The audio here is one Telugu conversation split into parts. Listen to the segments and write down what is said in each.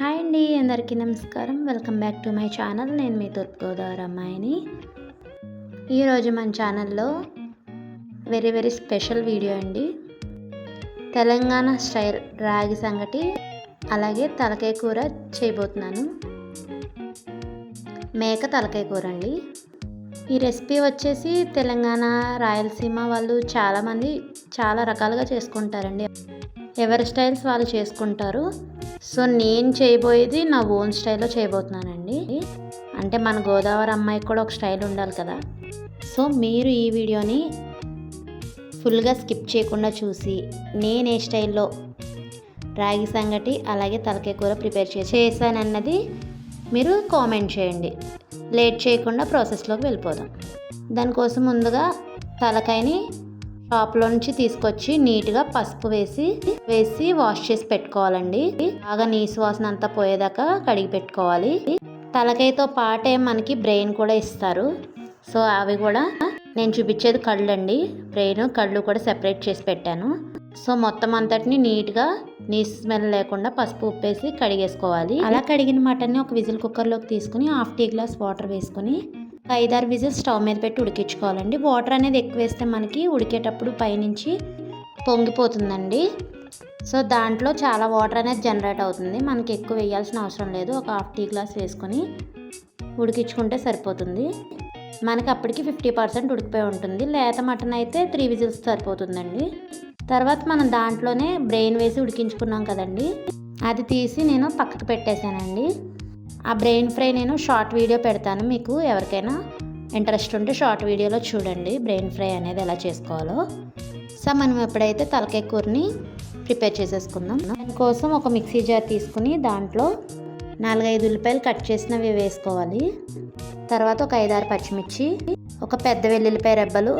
హాయ్ అండి అందరికీ నమస్కారం. Welcome back to my channel నేను మీ తూర్పుగోదావరి అమ్మాయిని. ఈరోజు మన ఛానల్లో వెరీ వెరీ స్పెషల్ వీడియో అండి. తెలంగాణ స్టైల్ రాగి సంగటి అలాగే తలకాయ కూర చేయబోతున్నాను. మేక తలకాయ కూర అండి. ఈ రెసిపీ వచ్చేసి తెలంగాణ రాయలసీమ వాళ్ళు చాలామంది చాలా రకాలుగా చేసుకుంటారండి. ఎవరి స్టైల్స్ వాళ్ళు చేసుకుంటారు. సో నేను చేయబోయేది నా ఓన్ స్టైల్లో చేయబోతున్నానండి. అంటే మన గోదావరి అమ్మాయికి కూడా ఒక స్టైల్ ఉండాలి కదా. సో మీరు ఈ వీడియోని ఫుల్గా స్కిప్ చేయకుండా చూసి నేను ఏ స్టైల్లో రాగి సంగటి అలాగే తలకాయ కూర ప్రిపేర్ చేసి చేశానన్నది మీరు కామెంట్ చేయండి. లేట్ చేయకుండా ప్రాసెస్లోకి వెళ్ళిపోదాం. దానికోసం ముందుగా తలకాయని షాప్లో నుంచి తీసుకొచ్చి నీట్గా పసుపు వేసి వేసి వాష్ చేసి పెట్టుకోవాలండి. బాగా నీసు వాసన అంతా పోయేదాకా కడిగి పెట్టుకోవాలి. తలకాయతో పాటే మనకి బ్రెయిన్ కూడా ఇస్తారు. సో అవి కూడా నేను చూపించేది కళ్ళు అండి బ్రెయిన్ కళ్ళు కూడా సెపరేట్ చేసి పెట్టాను. సో మొత్తం అంతటిని నీట్గా నీ స్మెల్ లేకుండా పసుపు ఉప్పేసి కడిగేసుకోవాలి. అలా కడిగిన మటన్ని ఒక విజిల్ కుక్కర్లోకి తీసుకుని హాఫ్ టీ గ్లాస్ వాటర్ వేసుకుని ఐదారు విజిల్ స్టవ్ మీద పెట్టి ఉడికించుకోవాలండి. వాటర్ అనేది ఎక్కువ వేస్తే మనకి ఉడికేటప్పుడు పైనుంచి పొంగిపోతుందండి. సో దాంట్లో చాలా వాటర్ అనేది జనరేట్ అవుతుంది. మనకి ఎక్కువ వేయాల్సిన అవసరం లేదు. ఒక హాఫ్ టీ గ్లాస్ వేసుకొని ఉడికించుకుంటే సరిపోతుంది. మనకి అప్పటికి ఫిఫ్టీ పర్సెంట్ ఉడికిపోయి ఉంటుంది. లేత మటన్ అయితే త్రీ విజిల్స్ సరిపోతుందండి. తర్వాత మనం దాంట్లోనే బ్రెయిన్ వేసి ఉడికించుకున్నాం కదండి. అది తీసి నేను పక్కకు పెట్టేశానండి. ఆ బ్రెయిన్ ఫ్రై నేను షార్ట్ వీడియో పెడతాను. మీకు ఎవరికైనా ఇంట్రెస్ట్ ఉంటే షార్ట్ వీడియోలో చూడండి బ్రెయిన్ ఫ్రై అనేది ఎలా చేసుకోవాలో. సో మనం ఎప్పుడైతే తలకాయ కూరని ప్రిపేర్ చేసేసుకుందాం. దానికోసం ఒక మిక్సీ జార్ తీసుకుని దాంట్లో నాలుగైదు ఉల్లిపాయలు కట్ చేసినవి వేసుకోవాలి. తర్వాత ఒక ఐదారు పచ్చిమిర్చి ఒక పెద్ద వెల్లుల్లిపాయ రెబ్బలు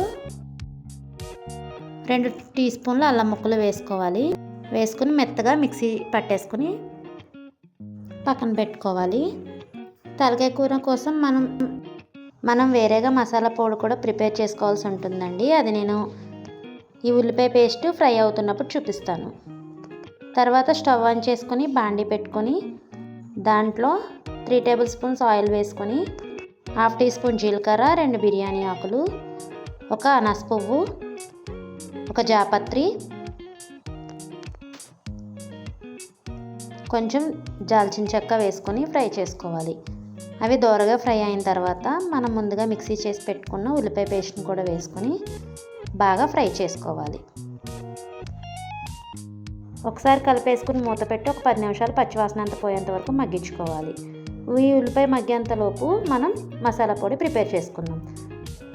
రెండు టీ స్పూన్లు అల్లం ముక్కలు వేసుకోవాలి. వేసుకుని మెత్తగా మిక్సీ పట్టేసుకుని పక్కన పెట్టుకోవాలి. తలకాయ కూర కోసం మనం మనం వేరేగా మసాలా పొడి కూడా ప్రిపేర్ చేసుకోవాల్సి ఉంటుందండి. అది నేను ఈ ఉల్లిపాయ పేస్ట్ ఫ్రై అవుతున్నప్పుడు చూపిస్తాను. తర్వాత స్టవ్ ఆన్ చేసుకొని బాండి పెట్టుకొని దాంట్లో త్రీ టేబుల్ స్పూన్స్ ఆయిల్ వేసుకొని హాఫ్ టీ స్పూన్ జీలకర్ర రెండు బిర్యానీ ఆకులు ఒక అనస పువ్వు ఒక జాపత్రి కొంచెం దాల్చిన చెక్క వేసుకొని ఫ్రై చేసుకోవాలి. అవి దోరగా ఫ్రై అయిన తర్వాత మనం ముందుగా మిక్సీ చేసి పెట్టుకున్న ఉల్లిపాయ పేస్ట్ని కూడా వేసుకొని బాగా ఫ్రై చేసుకోవాలి. ఒకసారి కలిపేసుకుని మూత పెట్టి ఒక పది నిమిషాలు పచ్చివాసన అంత పోయేంత వరకు మగ్గించుకోవాలి. ఈ ఉల్లిపాయ మగ్గేంతలోపు మనం మసాలా పొడి ప్రిపేర్ చేసుకుందాం.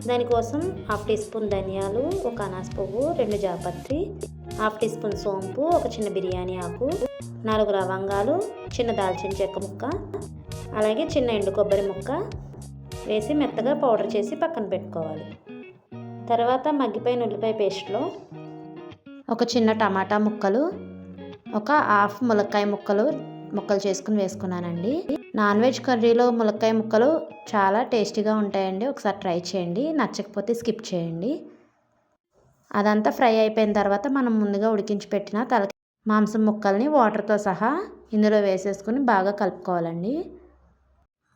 దానికోసం హాఫ్ టీ స్పూన్ ధనియాలు ఒక అనాస పువ్వు రెండు జాపత్రి హాఫ్ టీ స్పూన్ సోంపు ఒక చిన్న బిర్యానీ ఆకు నాలుగు లవంగాలు చిన్న దాల్చిన చెక్క ముక్క అలాగే చిన్న ఎండు కొబ్బరి ముక్క వేసి మెత్తగా పౌడర్ చేసి పక్కన పెట్టుకోవాలి. తర్వాత మగ్గిపోయిన ఉల్లిపాయ పేస్ట్లో ఒక చిన్న టమాటా ముక్కలు ఒక హాఫ్ ములక్కాయ ముక్కలు ముక్కలు చేసుకుని వేసుకున్నానండి. నాన్ వెజ్ కర్రీలో ములక్కాయ ముక్కలు చాలా టేస్టీగా ఉంటాయండి. ఒకసారి ట్రై చేయండి. నచ్చకపోతే స్కిప్ చేయండి. అదంతా ఫ్రై అయిపోయిన తర్వాత మనం ముందుగా ఉడికించి పెట్టిన తలకి మాంసం ముక్కల్ని వాటర్తో సహా ఇందులో వేసేసుకుని బాగా కలుపుకోవాలండి.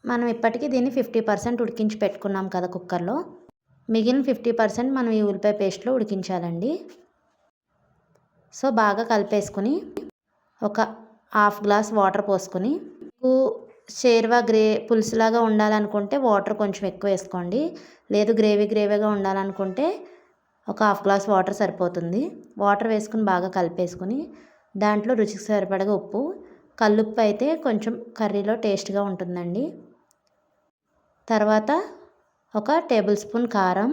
మనం ఇప్పటికీ దీన్ని ఫిఫ్టీ పర్సెంట్ ఉడికించి పెట్టుకున్నాం కదా కుక్కర్లో. మిగిలిన ఫిఫ్టీ పర్సెంట్ మనం ఈ ఉల్లిపాయ పేస్ట్లో ఉడికించాలండి. సో బాగా కలిపేసుకుని ఒక హాఫ్ గ్లాస్ వాటర్ పోసుకొని షేర్వా గ్రే పులుసులాగా ఉండాలనుకుంటే వాటర్ కొంచెం ఎక్కువ వేసుకోండి. లేదు గ్రేవీ గ్రేవీగా ఉండాలనుకుంటే ఒక హాఫ్ గ్లాస్ వాటర్ సరిపోతుంది. వాటర్ వేసుకుని బాగా కలిపేసుకుని దాంట్లో రుచికి సరిపడగా ఉప్పు కల్లుప్పు అయితే కొంచెం కర్రీలో టేస్ట్గా ఉంటుందండి. తర్వాత ఒక టేబుల్ స్పూన్ కారం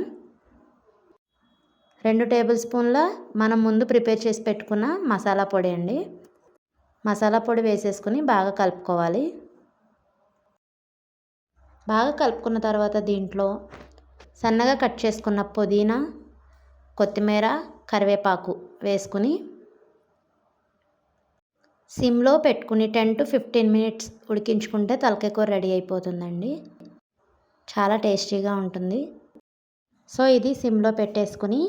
రెండు టేబుల్ స్పూన్ల మనం ముందు ప్రిపేర్ చేసి పెట్టుకున్న మసాలా పొడి అండి. మసాలా పొడి వేసేసుకుని బాగా కలుపుకోవాలి. బాగా కలుపుకున్న తర్వాత దీంట్లో సన్నగా కట్ చేసుకున్న పుదీనా కొత్తిమీర కరివేపాకు వేసుకుని సిమ్లో పెట్టుకుని టెన్ టు ఫిఫ్టీన్ మినిట్స్ ఉడికించుకుంటే తలకాయ కూర రెడీ అయిపోతుందండి. చాలా టేస్టీగా ఉంటుంది. సో ఇది సిమ్లో పెట్టేసుకుని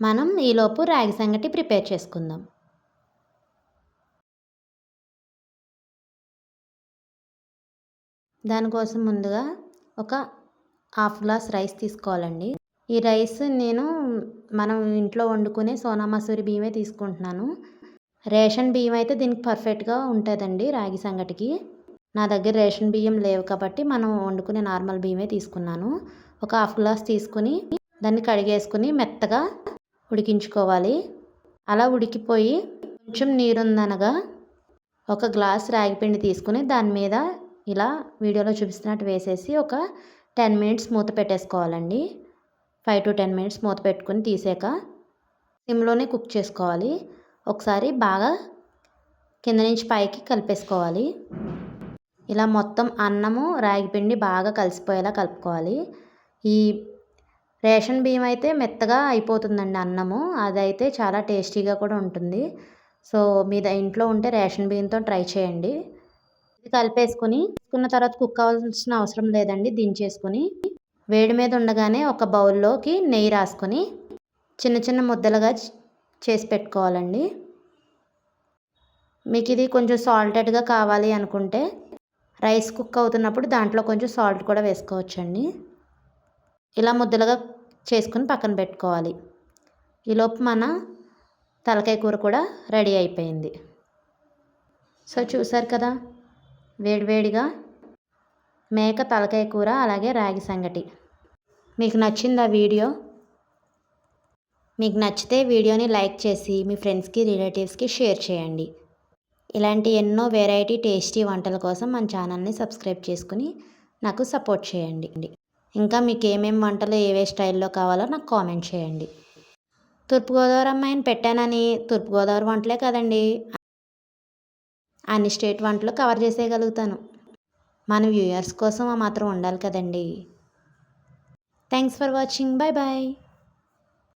మనం ఈలోపు రాగి సంగటి ప్రిపేర్ చేసుకుందాం. దానికోసం ముందుగా ఒక హాఫ్ గ్లాస్ రైస్ తీసుకోవాలండి. ఈ రైస్ నేను మనం ఇంట్లో వండుకునే సోనా మసూరి బియ్యమే తీసుకుంటున్నాను. రేషన్ బియ్యం అయితే దీనికి పర్ఫెక్ట్గా ఉంటుందండి రాగి సంగటికి. నా దగ్గర రేషన్ బియ్యం లేవు కాబట్టి మనం వండుకునే నార్మల్ బియ్యమే తీసుకున్నాను. ఒక హాఫ్ గ్లాస్ తీసుకుని దాన్ని కడిగేసుకుని మెత్తగా ఉడికించుకోవాలి. అలా ఉడికిపోయి కొంచెం నీరుందనగా ఒక గ్లాస్ రాగిపిండి తీసుకుని దాని మీద ఇలా వీడియోలో చూపిస్తున్నట్టు వేసేసి ఒక టెన్ మినిట్స్ మూత పెట్టేసుకోవాలండి. ఫైవ్ టు టెన్ మినిట్స్ మూత పెట్టుకుని తీసాక సిమ్లోనే కుక్ చేసుకోవాలి. ఒకసారి బాగా కింద నుంచి పైకి కలిపేసుకోవాలి. ఇలా మొత్తం అన్నము రాగిపిండి బాగా కలిసిపోయేలా కలుపుకోవాలి. ఈ రేషన్ బియ్యం అయితే మెత్తగా అయిపోతుందండి అన్నము. అదైతే చాలా టేస్టీగా కూడా ఉంటుంది. సో మీ ఇంట్లో ఉంటే రేషన్ బియ్యంతో ట్రై చేయండి. ఇది కలిపేసుకొని కొన్న తర్వాత కుక్ అవ్వాల్సిన అవసరం లేదండి దించేసుకొని. వేడి మీద ఉండగానే ఒక బౌల్లోకి నెయ్యి రాసుకొని చిన్న చిన్న ముద్దలుగా చేసి పెట్టుకోవాలండి. మీకు ఇది కొంచెం సాల్టెడ్గా కావాలి అనుకుంటే రైస్ కుక్ అవుతున్నప్పుడు దాంట్లో కొంచెం సాల్ట్ కూడా వేసుకోవచ్చండి. ఇలా ముద్దలుగా చేసుకుని పక్కన పెట్టుకోవాలి. ఈలోపు మన తలకాయ కూర కూడా రెడీ అయిపోయింది. సో చూసారు కదా వేడివేడిగా మేక తలకాయ కూర అలాగే రాగి సంగటి. మీకు నచ్చింది ఆ వీడియో? మీకు నచ్చితే వీడియోని లైక్ చేసి మీ ఫ్రెండ్స్కి రిలేటివ్స్కి షేర్ చేయండి. ఇలాంటి ఎన్నో వెరైటీ టేస్టీ వంటల కోసం మన ఛానల్ని సబ్స్క్రైబ్ చేసుకుని నాకు సపోర్ట్ చేయండి. ఇంకా మీకు ఏమేమి వంటలు ఏవే స్టైల్లో కావాలో నాకు కామెంట్ చేయండి. తూర్పుగోదావరి అమ్మాయిని పెట్టానని తూర్పుగోదావరి వంటలే కదండి. అన్ని స్టేట్ వంటలు కవర్ చేసేయగలుగుతాను. మన వ్యూయర్స్ కోసం ఆ మాత్రం ఉండాలి కదండి. Thanks for watching. Bye bye